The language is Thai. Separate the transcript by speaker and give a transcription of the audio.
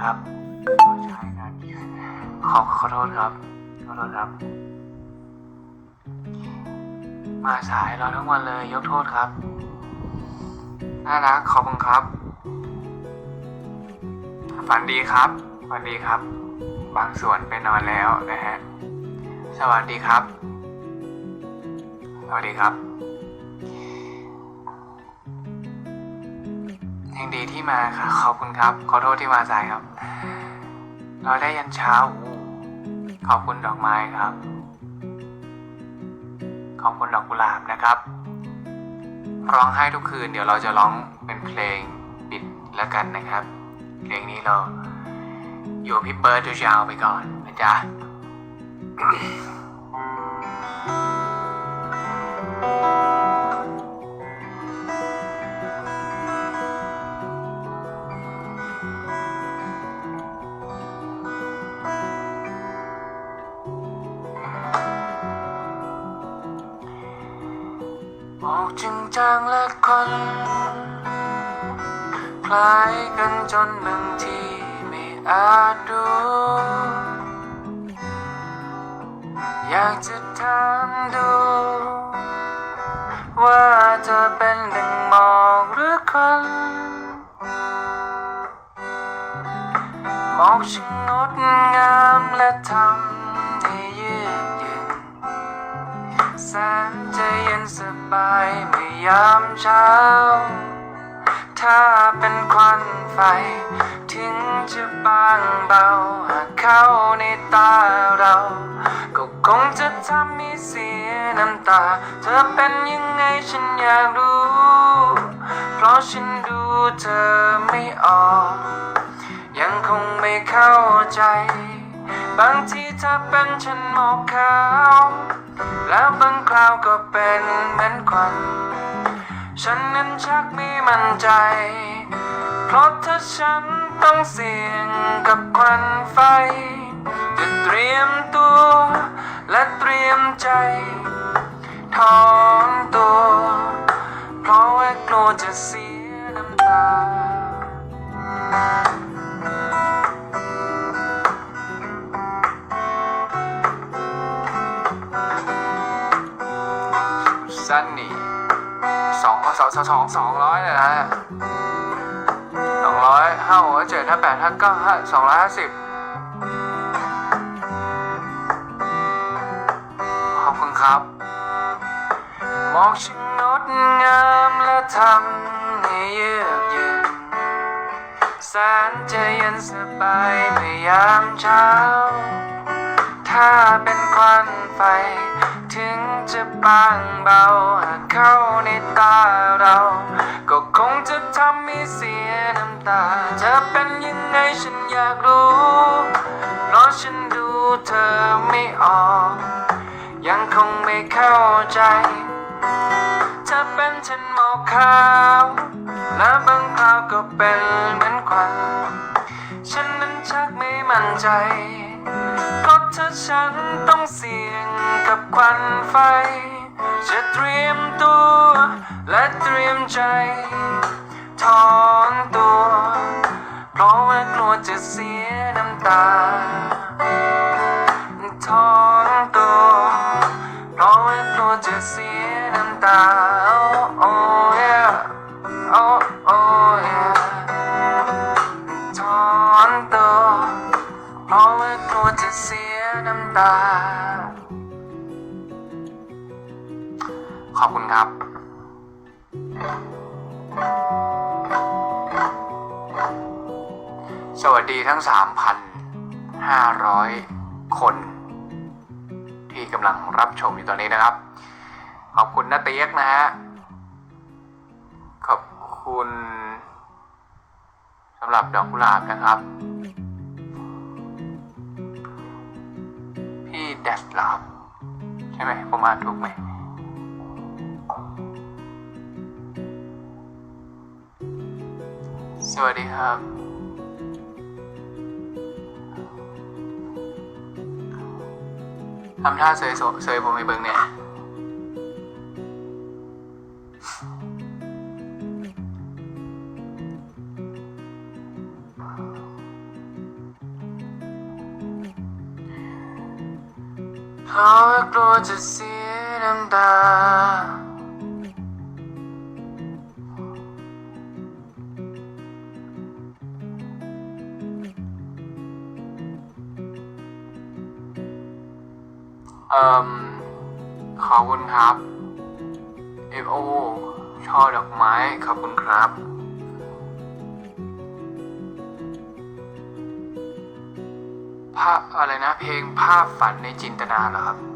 Speaker 1: ครับใช่ครับขอขอโทษครับขอโทษครับ มาสายเราทั้งวันเลยยกโทษครับน่ารักขอบคุณครับ ฝันดีครับฝันดีครับ บางส่วนไปนอนแล้วนะฮะ สวัสดีครับ สวัสดีครับ ยังดีที่มาค่ะ ขอบคุณครับ ขอโทษที่มาสายครับ เราได้ยันเช้าอู้ขอบคุณดอกไม้ครับ ขอบคุณดอกกุหลาบนะครับ ร้องไห้ทุกคืน เดี๋ยวเราจะร้องเป็นเพลงปิดแล้วกันนะครับ เพลงนี้เราอยู่พี่เปิร์ดดูยาวไปก่อนนะจ๊ะ มองจึงจางและคน คล้ายกันจนบางทีไม่อาจดูอยากจะถามดู ว่าเธอเป็นดังหมอกหรือควันหมอกช่างงดงามและทำให้เยือกเย็นแสนจะเย็นสบาย ยามเช้า ถ้าเป็นควันไฟถึงจะบางเบา หากเข้าในตาเรา ก็คงจะทำให้เสียน้ำตา เธอเป็นยังไงฉันอยากรู้ เพราะฉันดูเธอไม่ออก ยังคงไม่เข้าใจ บางทีเธอเป็นฉันหมอกขาว แล้วบางคราวก็เป็นเหมือนควัน ฉันนั้นชักไม่มั่นใจ เพราะถ้าฉันต้องเสี่ยงกับควันไฟ จะเตรียมตัว และเตรียมใจถอนตัว เพราะว่ากลัวจะเสียน้ำตาสั้นนี่ สองสองสองสองร้อยเลยนะสองร้อยห้าหกเจ็ดห้าแปดห้าเก้าห้าสองร้อยห้าสิบขอบคุณครับ มองช่างงดงามและทำให้เยือกเย็นแสนจะเย็นสบายเมื่อยามเช้า ถ้าเป็นควันไฟ ถึงจะบางเบาหากเข้าากรู้เพราะฉันดูเธอไม่ออก ยังคงไม่เข้าใจจะเป็นฉันหมอกขาว และบางคราวก็เป็นเหมือนควันฉันนั้นชักไม่มั่นใจเพราะถ้าฉันต้องเสี่ยงกับควันไฟ จะเตรียมตัวและเตรียมใจ ถอนตัว จะเสียน้ำตาถอนตัวเพราะว่ากลัวจะเสียน้ำตา โอ้ yeah โอ้โอ้ yeah ถอนตัวเพราะว่ากลัวจะเสียน้ำตา ขอบคุณครับ สวัสดีทั้ง 3,500 คน ที่กำลังรับชมอยู่ตอนนี้นะครับ ขอบคุณนาเตียกนะฮะ ขอบคุณสำหรับดอกกุหลาบนะครับ พี่แดดลาบใช่ไหมผมอ่านถูกไหมสวัสดีครับ ทำท่าเซยเซยผมไปเบิ่งเนี่ยเขากลัวจะเสียน้ำตา เอ่มขอบคุณครับ F O ช่อดอกไม้ ขอบคุณครับ ภาพอะไรนะเพลงภาพฝันในจินตนาเหรอครับ